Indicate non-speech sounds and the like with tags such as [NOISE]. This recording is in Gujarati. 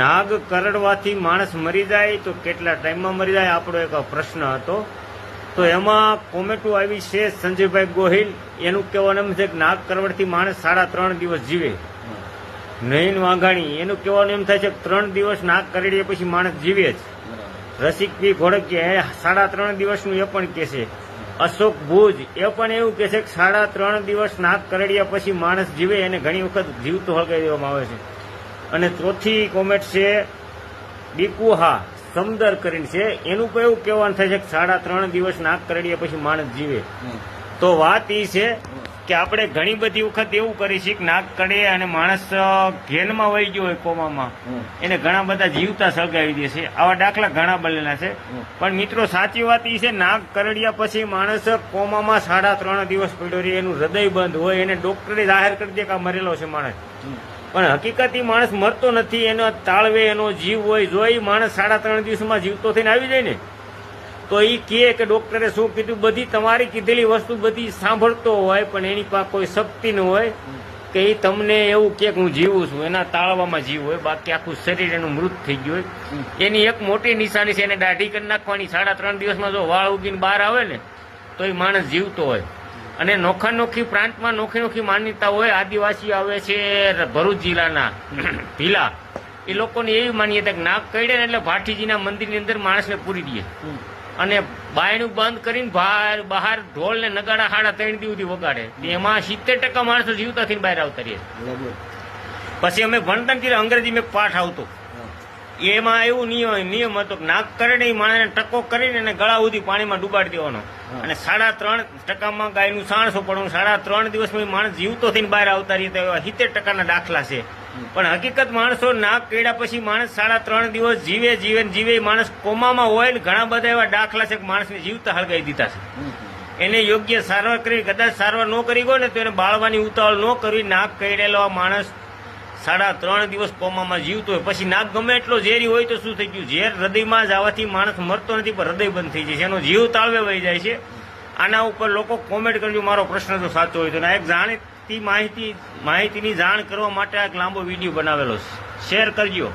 નાગ કરડવાથી માણસ મરી જાય તો કેટલા ટાઈમમાં મરી જાય? આપણો એક પ્રશ્ન હતો. તો એમાં કોમેન્ટો આવી છે સંજયભાઈ ગોહિલ. એનું કહેવાનું એમ છે કે નાગ કરડવાથી માણસ સાડા ત્રણ દિવસ જીવે. નયન વાઘાણી એનું કહેવાનું એમ થાય છે કે ત્રણ દિવસ નાગ કરડીએ પછી માણસ જીવે જ. રસિક પી ઘોડકીયા એ સાડા ત્રણ દિવસનું એ પણ કહે છે. અશોક ભુજ એ પણ એવું કે છે કે સાડા ત્રણ દિવસ નાક કરડ્યા પછી માણસ જીવે એને ઘણી વખત જીવતો હળગાવી દેવામાં આવે છે. અને ચોથી કોમેન્ટ છે દીકુહા સમદર કરીને છે. એનું પણ એવું કહેવાનું થાય છે કે સાડા ત્રણ દિવસ નાક કરડ્યા પછી માણસ જીવે. તો વાત એ છે કે આપણે ઘણી બધી વખત એવું કરી છીએ કે નાક કડે અને માણસ ઘેનમાં વહી ગયો હોય કોમામાં. એને ઘણા બધા જીવતા સળગાવી દે છે. આવા દાખલા ઘણા બનેલા છે. પણ મિત્રો સાચી વાત એ છે નાક કરડ્યા પછી માણસ કોમામાં સાડા ત્રણ દિવસ પડ્યો રહે એનું હૃદય બંધ હોય એને ડોક્ટરે જાહેર કરી દે કે આ મરેલો છે માણસ. પણ હકીકત માણસ મરતો નથી, એનો તાળવે, એનો જીવ હોય, જો એ માણસ સાડા ત્રણ દિવસમાં જીવતો થઈને આવી જાય ને, તો એ કહે કે ડોક્ટરે શું કીધું? બધી તમારી કીધેલી વસ્તુ બધી સાંભળતો હોય, પણ એની પાસે કોઈ શક્તિ ન હોય કે એ તમને એવું કે હું જીવું છું, એના તાળવામાં જીવ હોય, બાકી આખું શરીર એનું મૃત થઈ ગયું હોય. એની એક મોટી નિશાની છે, એને દાઢી કરી નાખવાની. સાડા ત્રણ દિવસમાં જો વાળ ઉગીને બહાર આવે ને, તો એ માણસ જીવતો હોય. અને નોખા નોખી પ્રાંતમાં નોખી નોખી માન્યતા હોય આદિવાસી આવે છે ભરૂચ જિલ્લાના [COUGHS] ભીલા એ લોકોની એવી માન્યતા કે નાક કઈડે ને એટલે ભાઠીજીના મંદિરની અંદર માણસને પૂરી દે. અને બાયણું બંધ કરીને બહાર બહાર ઢોલ ને નગાડા હાડા ત્રણ દિવસ સુધી વગાડે એમાં સિત્તેર ટકા માણસો જીવતા થઈને બહાર આવતા રહીએ પછી અમે ભણતા અંગ્રેજી મેં પાઠ આવતો. એમાં એવું નિયમ નિયમ હતો કે ઈ માણસને ટકો કરીને એને ગળા સુધી પાણીમાં ડુબાડી દેવાનો. અને સાડા ત્રણ ટકામાં ગાયનું સાણસો પડવાનું? સાડા ત્રણ દિવસમાં માણસ જીવતો થઈને બહાર આવતા રહી એવા સિત્તેર ટકાના દાખલા છે. પણ હકીકત માણસો નાક કર્યા પછી માણસ સાડા ત્રણ દિવસ જીવે જીવે જીવે માણસ કોમામાં હોય ને ઘણા બધા એવા દાખલા છે કે માણસને જીવતા હળગાવી દીધા છે. એને યોગ્ય સારવાર કરી કદાચ સારવાર ન કરી ગયો ને તો એને બાળવાની ઉતાવળ ન કરવી નાક કઈડેલો માણસ સાડા ત્રણ દિવસ કોમામાં જીવતો હોય. પછી નાક ગમે એટલો ઝેરી હોય તો શું થઈ ગયું? ઝેર હૃદયમાં જ આવવાથી માણસ મરતો નથી, પણ હૃદય બંધ થઈ જાય છે. એનો જીવ તાળવે વહી જાય છે. આના ઉપર લોકો કોમેન્ટ કરજો, મારો પ્રશ્ન તો સાચો હોય તો. આ એક જાણીતી માહિતી, માહિતીની જાણ કરવા માટે આ એક લાંબો વીડિયો બનાવેલો શેર કરજો.